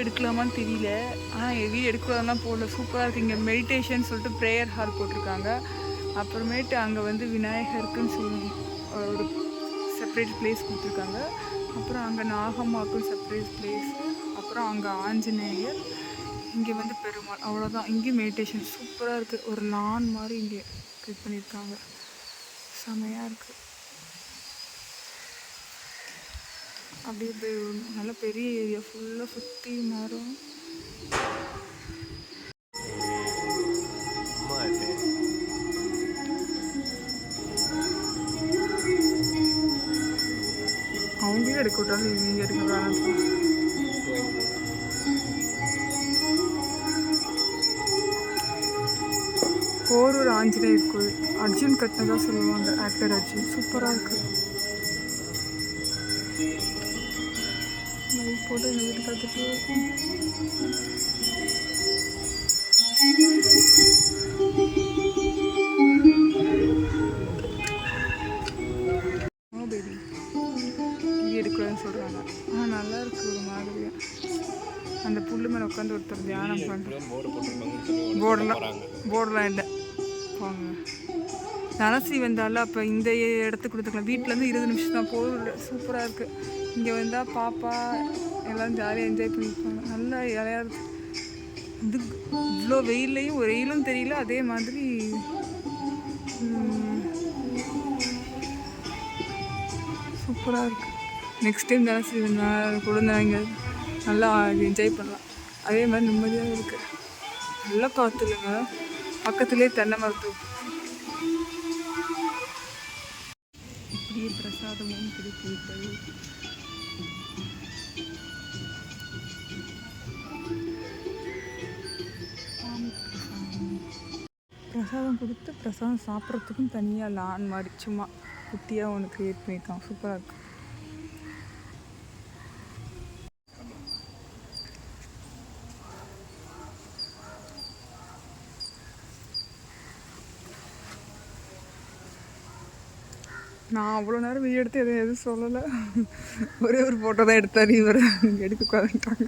எடுக்கலாமான்னு தெரியல. ஆனால் வீடியோ எடுக்கலாம்லாம் போடல. சூப்பராக இருக்குது இங்கே மெடிடேஷன் சொல்லிட்டு ப்ரேயர் ஹால் போட்டிருக்காங்க. அப்புறமேட்டு அங்கே வந்து விநாயகருக்குன்னு சொல்லி ஒரு செப்பரேட் பிளேஸ் கொடுத்துருக்காங்க. அப்புறம் அங்கே நாகம்மாக்கும் செப்பரேட் பிளேஸ் அப்புறம் அங்கே ஆஞ்சநேயர். இங்கே வந்து பெருமாள். அவ்வளோதான் இங்கேயும் மெடிடேஷன் சூப்பராக இருக்குது ஒரு லான் மாதிரி இங்கே இது பண்ணியிருக்காங்க. செமையாக இருக்குது அப்படியே போய் நல்ல பெரிய ஏரியா ஃபுல்லாக சுற்றி மரம். அம்மா அவங்களே எடுக்க விட்டாலும் இவங்க எடுக்கிறாங்க போரூர் ஆஞ்சநேயர் கோயில். அர்ஜுன் கட்டினதாக சொல்லுவாங்க ஆக்டர் அர்ஜுன். சூப்பராக இருக்குது போட்டு எங்கள் வீட்டு பார்த்துட்டு சொல்கிறாங்க ஆனால் நல்லா இருக்கு ஒரு மாதிரியா. அந்த புல்லு மேலே உட்காந்து ஒருத்தர் தியானம் பண்ண போர்டு போட்டிருப்பாங்கன்னு சொல்லி போர்டெலாம் போர்டெலாம் இல்லை போங்க. நரசி வந்தாலும் அப்போ இந்த இடத்துக்கு கொடுத்துக்கலாம். வீட்டிலேருந்து இருபது நிமிஷம் தான் போகல சூப்பராக இருக்குது இங்கே வந்தால் பாப்பா எல்லாம் ஜாலியாக என்ஜாய் பண்ணிப்பாங்க. நல்லா இலையா இருக்குது இது இவ்வளோ வெயில்லையும் வெயிலும் தெரியல. அதே மாதிரி சூப்பராக இருக்குது நெக்ஸ்ட் டைம் தனசி வந்தால் குழந்தைங்க நல்லா என்ஜாய் பண்ணலாம். அதே மாதிரி நிம்மதியாக இருக்குது நல்லா காற்றுலங்க பக்கத்துலேயே தென்னை மரத்து இப்படியே பிரசாதமும் கிடைத்து பிரசாதம். கொடுத்து பிரசாதம் சாப்பிட்றதுக்கும் தனியாக லான் மாதிரி சும்மா குட்டியாக ஒன்று க்ரியேட் பண்ணியிருக்கான் சூப்பராக இருக்கும் நான் அவ்வளோ நேரம் வீடியோ எடுத்து எதுவும் எதுவும் சொல்லலை. ஒரே ஒரு ஃபோட்டோ தான் எடுத்தார் இவர் எடுக்க உட்காந்துட்டாங்க